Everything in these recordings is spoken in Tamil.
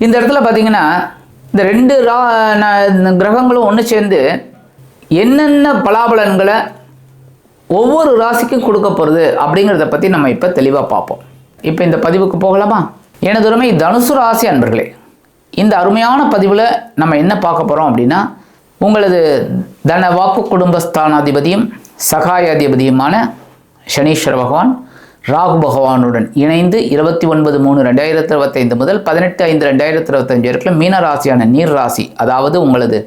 இந்த இடத்துல பார்த்தீங்கன்னா இந்த ரெண்டு ரா கிரகங்களும் ஒன்று சேர்ந்து என்னென்ன பலாபலன்களை ஒவ்வொரு ராசிக்கும் கொடுக்க போகிறது அப்படிங்கிறத பற்றி நம்ம இப்போ தெளிவாக பார்ப்போம். இப்போ இந்த பதிவுக்கு போகலாமா? எனது உரிமை தனுசு ராசி அன்பர்களே இந்த அருமையான பதிவில் நம்ம என்ன பார்க்க போகிறோம் அப்படின்னா உங்களது தன வாக்கு குடும்பஸ்தானாதிபதியும் சகாயாதிபதியுமான சனீஸ்வர பகவான் ராகு பகவானுடன் இணைந்து இருபத்தி ஒன்பது மூணு ரெண்டாயிரத்தி இருபத்தைந்து முதல் பதினெட்டு ஐந்து ரெண்டாயிரத்தி இருபத்தஞ்சு வரைக்கும் மீன ராசியான நீர் ராசி அதாவது உங்களது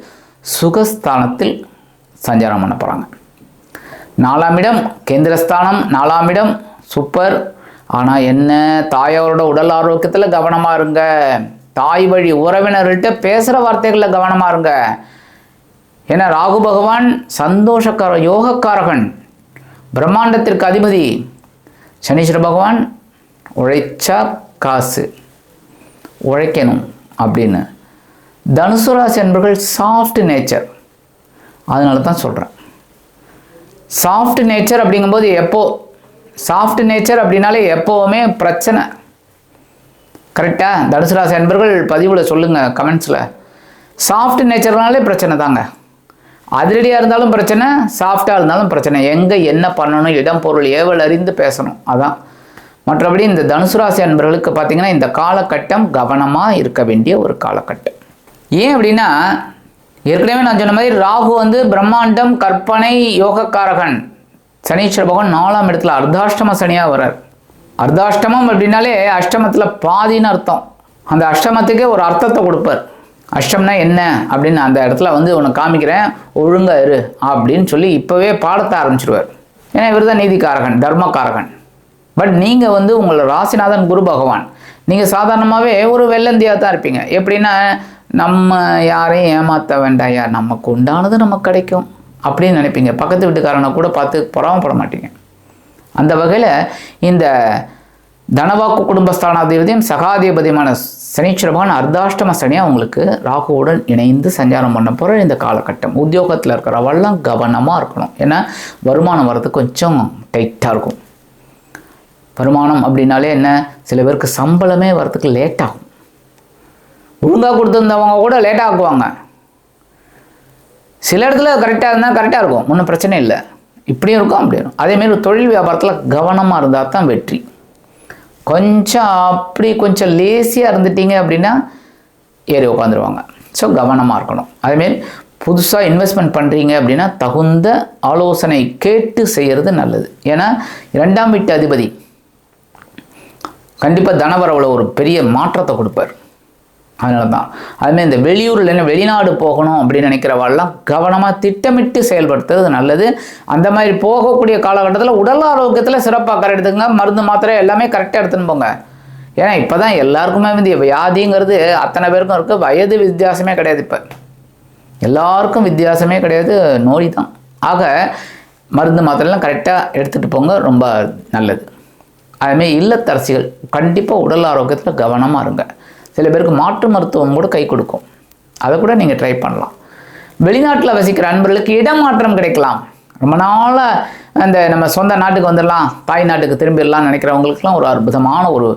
சுகஸ்தானத்தில் சஞ்சாரம் பண்ண போகிறாங்க நாலாம் இடம் கேந்திரஸ்தானம் நாலாம் இடம் சூப்பர் ஆனால் என்ன தாயாரோட உடல் ஆரோக்கியத்தில் கவனமாக இருங்க. தாய் வழி உறவினர்கள்ட்ட பேசுகிற வார்த்தைகளில் கவனமாக இருங்க. ஏன்னா ராகு பகவான் சந்தோஷக்கார யோகக்காரகன். பிரம்மாண்டத்திற்கு அதிபதி. சனீஸ்வர பகவான் உழைச்சா காசு உழைக்கணும் அப்படின்னு. தனுசு ராசி என்பர்கள் சாஃப்ட் நேச்சர் அதனால தான் சொல்கிறேன் சாஃப்ட் நேச்சர் அப்படிங்கும்போது எப்போ சாஃப்ட் நேச்சர் அப்படின்னாலே எப்போவுமே பிரச்சனை. கரெக்டாக தனுசு ராசி பதிவில் சொல்லுங்கள் கமெண்ட்ஸில் சாஃப்ட் நேச்சர்னாலே பிரச்சனை தாங்க. அதிரடியாக இருந்தாலும் பிரச்சனை சாஃப்டாக இருந்தாலும் பிரச்சனை. எங்கே என்ன பண்ணணும் இடம் பொருள் ஏவல் அறிந்து பேசணும். அதான். மற்றபடி இந்த தனுசு ராசி அன்பர்களுக்கு பார்த்தீங்கன்னா இந்த காலகட்டம் கவனமாக இருக்க வேண்டிய ஒரு காலகட்டம். ஏன் அப்படின்னா ஏற்கனவே நான் சொன்ன மாதிரி ராகு வந்து பிரம்மாண்டம் கற்பனை யோகக்காரகன். சனீஸ்வர பகவான் நாலாம் இடத்துல அர்த்தாஷ்டம சனியாக வர்றார். அர்த்தாஷ்டமம் அப்படின்னாலே அஷ்டமத்தில் பாதின்னு அர்த்தம். அந்த அஷ்டமத்துக்கே ஒரு அர்த்தத்தை கொடுப்பார். அஷ்டம்னா என்ன அப்படின்னு அந்த இடத்துல வந்து உனக்கு காமிக்கிறேன். ஒழுங்கா இரு அப்படின்னு சொல்லி இப்போவே பாடத்தை ஆரம்பிச்சிருவார். ஏன்னா இவர் தான் நீதிக்காரகன் தர்மக்காரகன். பட் நீங்கள் வந்து உங்களை ராசிநாதன் குரு பகவான். நீங்கள் சாதாரணமாகவே ஒரு வெள்ளந்தியாக தான் இருப்பீங்க. எப்படின்னா நம்ம யாரையும் ஏமாற்ற வேண்டாயா? நமக்கு உண்டானது நமக்கு கிடைக்கும் அப்படின்னு நினைப்பீங்க. பக்கத்து வீட்டுக்காரனை கூட பார்த்து பொறாமப்பட மாட்டீங்க. அந்த வகையில் இந்த தனவாக்கு குடும்பஸ்தானாதிபதியும் சகாதிபதியுமான சனீஸ்வர அர்த்தாஷ்டம சனியாக உங்களுக்கு ராகுவுடன் இணைந்து சஞ்சாரம் பண்ண போகிற இந்த காலகட்டம். உத்தியோகத்தில் இருக்கிறவெல்லாம் கவனமாக இருக்கணும். ஏன்னா வருமானம் வர்றது கொஞ்சம் டைட்டாக இருக்கும். வருமானம் அப்படின்னாலே என்ன? சில பேருக்கு சம்பளமே வரதுக்கு லேட்டாகும் ஒழுங்காக கொடுத்துருந்தவங்க கூட லேட்டாக ஆக்குவாங்க. சில இடத்துல கரெக்டாக இருந்தால் கரெக்டாக இருக்கும். ஒன்றும் பிரச்சனை இல்லை. இப்படியும் இருக்கும் அப்படியும் இருக்கும். அதேமாரி தொழில் வியாபாரத்தில் கவனமாக இருந்தால் தான் வெற்றி. கொஞ்சம் அப்படி கொஞ்சம் லேசியாக இருந்துட்டீங்க அப்படின்னா ஏறி உட்காந்துருவாங்க ஸோ கவனமாக இருக்கணும். அதேமாரி புதுசாக இன்வெஸ்ட்மெண்ட் பண்ணுறீங்க அப்படின்னா தகுந்த ஆலோசனை கேட்டு செய்கிறது நல்லது. ஏன்னா இரண்டாம் வீட்டு அதிபதி கண்டிப்பாக தனவரவில் ஒரு பெரிய மாற்றத்தை கொடுப்பார். அதனால தான் அதுமாதிரி இந்த வெளியூர் இல்லைன்னா வெளிநாடு போகணும் அப்படின்னு நினைக்கிறவாள்லாம் கவனமாக திட்டமிட்டு செயல்படுத்துறது நல்லது. அந்த மாதிரி போகக்கூடிய காலகட்டத்தில் உடல் ஆரோக்கியத்தில் சிறப்பாக கரெக்ட் எடுத்துங்க மருந்து மாத்திரை எல்லாமே கரெக்டாக எடுத்துன்னு போங்க. ஏன்னா இப்போ தான் எல்லாருக்குமே வந்து வியாதிங்கிறது அத்தனை பேருக்கும் இருக்குது வயது வித்தியாசமே கிடையாது இப்போ. எல்லாருக்கும் வித்தியாசமே கிடையாது. நோய் தான் ஆக மருந்து மாத்திரைலாம் கரெக்டாக எடுத்துகிட்டு போங்க. ரொம்ப நல்லது. அதுமாரி இல்லத்தரசிகள் கண்டிப்பாக உடல் ஆரோக்கியத்தில் கவனமாக இருங்க. சில பேருக்கு மாற்று மருத்துவம் கூட கை கொடுக்கும். அதை கூட நீங்கள் ட்ரை பண்ணலாம். வெளிநாட்டில் வசிக்கிற அன்பர்களுக்கு இடமாற்றம் கிடைக்கலாம். ரொம்ப நாளாக அந்த நம்ம சொந்த நாட்டுக்கு வந்துடலாம் தாய் நாட்டுக்கு திரும்பிடலாம் நினைக்கிறவங்களுக்குலாம் ஒரு அற்புதமான ஒரு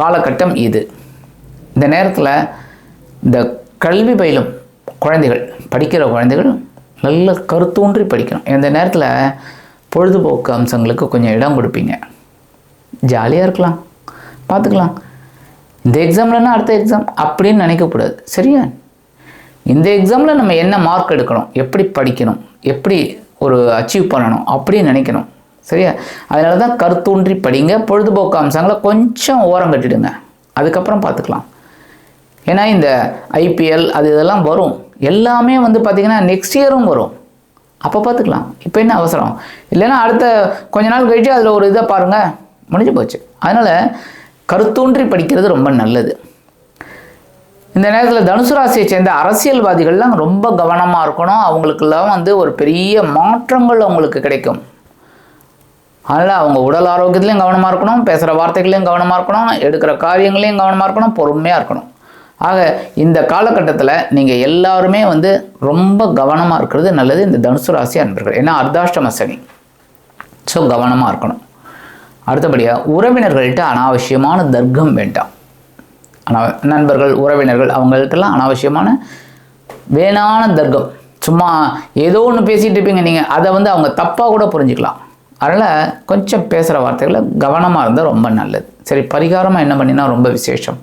காலகட்டம் இது. இந்த நேரத்தில் இந்த கல்வி பயிலும் குழந்தைகள் படிக்கிற குழந்தைகள் நல்ல கருத்தூன்றி படிக்கணும். இந்த நேரத்தில் பொழுதுபோக்கு அம்சங்களுக்கு கொஞ்சம் இடம் கொடுப்பீங்க. ஜாலியாக இருக்கலாம். பார்த்துக்கலாம் இந்த எக்ஸாம்லன்னா அடுத்த எக்ஸாம் அப்படின்னு நினைக்கக்கூடாது. சரியா? இந்த எக்ஸாமில் நம்ம என்ன மார்க் எடுக்கணும் எப்படி படிக்கணும் எப்படி ஒரு அச்சீவ் பண்ணணும் அப்படின்னு நினைக்கணும். சரியா? அதனால தான் கருத்தூன்றி படிங்க பொழுதுபோக்கு அம்சங்களை கொஞ்சம் ஓரம் கட்டிடுங்க. அதுக்கப்புறம் பார்த்துக்கலாம். ஏன்னா இந்த ஐபிஎல் அது இதெல்லாம் வரும். எல்லாமே வந்து பார்த்திங்கன்னா நெக்ஸ்ட் இயரும் வரும். அப்போ பார்த்துக்கலாம். இப்போ என்ன அவசரம்? இல்லைன்னா அடுத்த கொஞ்ச நாள் கழிச்சு அதில் ஒரு இதை பாருங்கள் முடிஞ்சு போச்சு. அதனால் கருத்தூன்றி படிக்கிறது ரொம்ப நல்லது. இந்த நேரத்தில் தனுசு ராசியை சேர்ந்த அரசியல்வாதிகள்லாம் ரொம்ப கவனமாக இருக்கணும். அவங்களுக்கெல்லாம் வந்து ஒரு பெரிய மாற்றங்கள் அவங்களுக்கு கிடைக்கும். அதனால் அவங்க உடல் ஆரோக்கியத்துலையும் கவனமாக இருக்கணும். பேசுகிற வார்த்தைகளையும் கவனமாக இருக்கணும். எடுக்கிற காரியங்களையும் கவனமாக இருக்கணும். பொறுமையாக இருக்கணும். ஆக இந்த காலகட்டத்தில் நீங்கள் எல்லாருமே வந்து ரொம்ப கவனமாக இருக்கிறது நல்லது இந்த தனுசு ராசி அன்பர்கள் ஏன்னா அர்த்தாஷ்டம சனி. ஸோ கவனமாக இருக்கணும். அடுத்தபடியாக உறவினர்கள்ட்ட அனாவசியமான தர்க்கம் வேண்டாம். ஆனால் நண்பர்கள் உறவினர்கள் அவங்கள்ட்டெல்லாம் அனாவசியமான வேணான தர்க்கம். சும்மா ஏதோ ஒன்று பேசிகிட்டு இருப்பீங்க நீங்கள் அதை வந்து அவங்க தப்பாக கூட புரிஞ்சுக்கலாம். அதனால் கொஞ்சம் பேசுகிற வார்த்தைகளை கவனமாக இருந்தால் ரொம்ப நல்லது. சரி பரிகாரமாக என்ன பண்ணினா ரொம்ப விசேஷம்.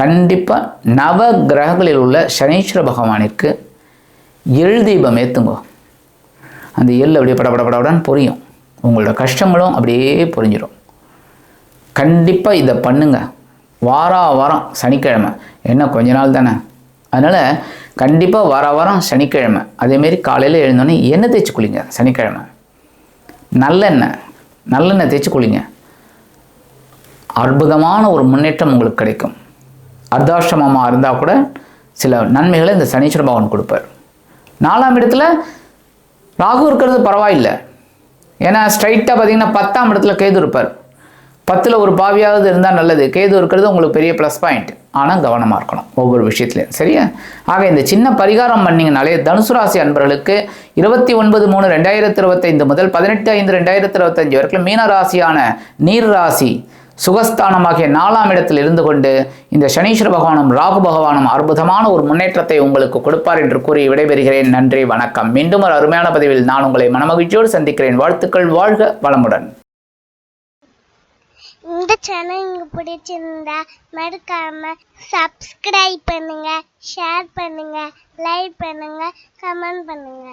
கண்டிப்பாக நவ கிரகங்களில் உள்ள சனீஸ்வர பகவானிற்கு எள் தீபம் ஏற்றுங்கோ அந்த எள் அப்படியே படபடபடன்னு புரியும். உங்களோட கஷ்டங்களும் அப்படியே புரிஞ்சிடும் கண்டிப்பாக இதை பண்ணுங்க. வாரா வாரம் சனிக்கிழமை. என்ன கொஞ்ச நாள் தானே? அதனால் கண்டிப்பாக வார வாரம் சனிக்கிழமை. அதேமாரி காலையில் எழுந்தோடனே எண்ணெய் தேய்ச்சி குளிங்க சனிக்கிழமை. நல்லெண்ணெய். நல்லெண்ணெய் தேய்ச்சி குளிங்க. அற்புதமான ஒரு முன்னேற்றம் உங்களுக்கு கிடைக்கும். அர்த்தாஷ்டமமாக இருந்தால் கூட சில நன்மைகளை இந்த சனீஸ்வர பகவான் கொடுப்பார். நாலாம் இடத்துல ராகு இருக்கிறது பரவாயில்லை. ஏன்னா ஸ்ட்ரைட்டாக பார்த்தீங்கன்னா பத்தாம் இடத்துல கேது இருப்பார். பத்தில் ஒரு பாவியாவது இருந்தால் நல்லது. கேது இருக்கிறது உங்களுக்கு பெரிய ப்ளஸ் பாயிண்ட் ஆனால் கவனமாக இருக்கணும். ஒவ்வொரு விஷயத்துலையும். சரியா? ஆக இந்த சின்ன பரிகாரம் பண்ணிங்கனாலே தனுசு ராசி அன்பர்களுக்கு இருபத்தி ஒன்பது மூணு ரெண்டாயிரத்தி இருபத்தைந்து முதல் பதினெட்டு ஐந்து ரெண்டாயிரத்தி இருபத்தஞ்சு வரைக்கும் மீன ராசியான நீர் ராசி சுகஸ்தானமாகிய நாலாம் இடத்தில் இருந்து கொண்டு இந்த சனீஸ்வர பகவானும் ராகு பகவானும் அற்புதமான ஒரு முன்னேற்றத்தை உங்களுக்கு கொடுப்பார் என்று கூறி விடைபெறுகிறேன். நன்றி வணக்கம். மீண்டும் ஒரு அருமையான பதிவில் நான் உங்களை மனமகிழ்ச்சியோடு சந்திக்கிறேன். வாழ்த்துக்கள் வாழ்க வளமுடன். இந்த சேனல் உங்களுக்கு பிடிச்சிருந்தா மறக்காம சப்ஸ்கிரைப் பண்ணுங்க ஷேர் பண்ணுங்க லைக் பண்ணுங்க கமெண்ட் பண்ணுங்க.